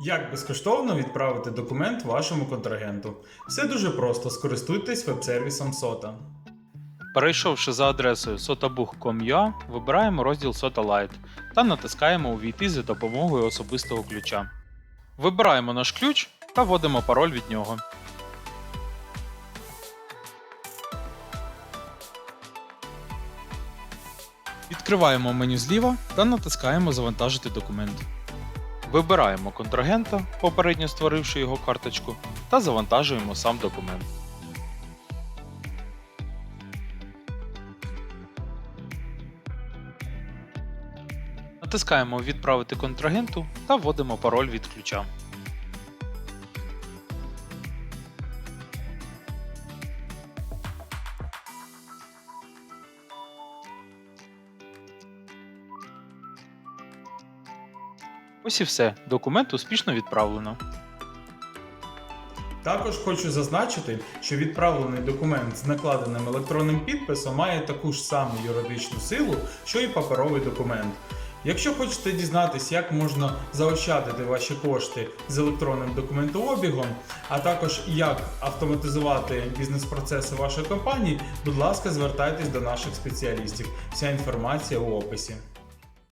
Як безкоштовно відправити документ вашому контрагенту? Все дуже просто, скористуйтесь веб-сервісом SOTA. Перейшовши за адресою sotabook.com.ua, вибираємо розділ SOTA Lite та натискаємо Увійти за допомогою особистого ключа. Вибираємо наш ключ та вводимо пароль від нього. Відкриваємо меню зліва та натискаємо Завантажити документ. Вибираємо контрагента, попередньо створивши його карточку, та завантажуємо сам документ. Натискаємо Відправити контрагенту та вводимо пароль від ключа. Ось і все. Документ успішно відправлено. Також хочу зазначити, що відправлений документ з накладеним електронним підписом має таку ж саму юридичну силу, що і паперовий документ. Якщо хочете дізнатись, як можна заощадити ваші кошти з електронним документообігом, а також як автоматизувати бізнес-процеси вашої компанії, будь ласка, звертайтесь до наших спеціалістів. Вся інформація у описі.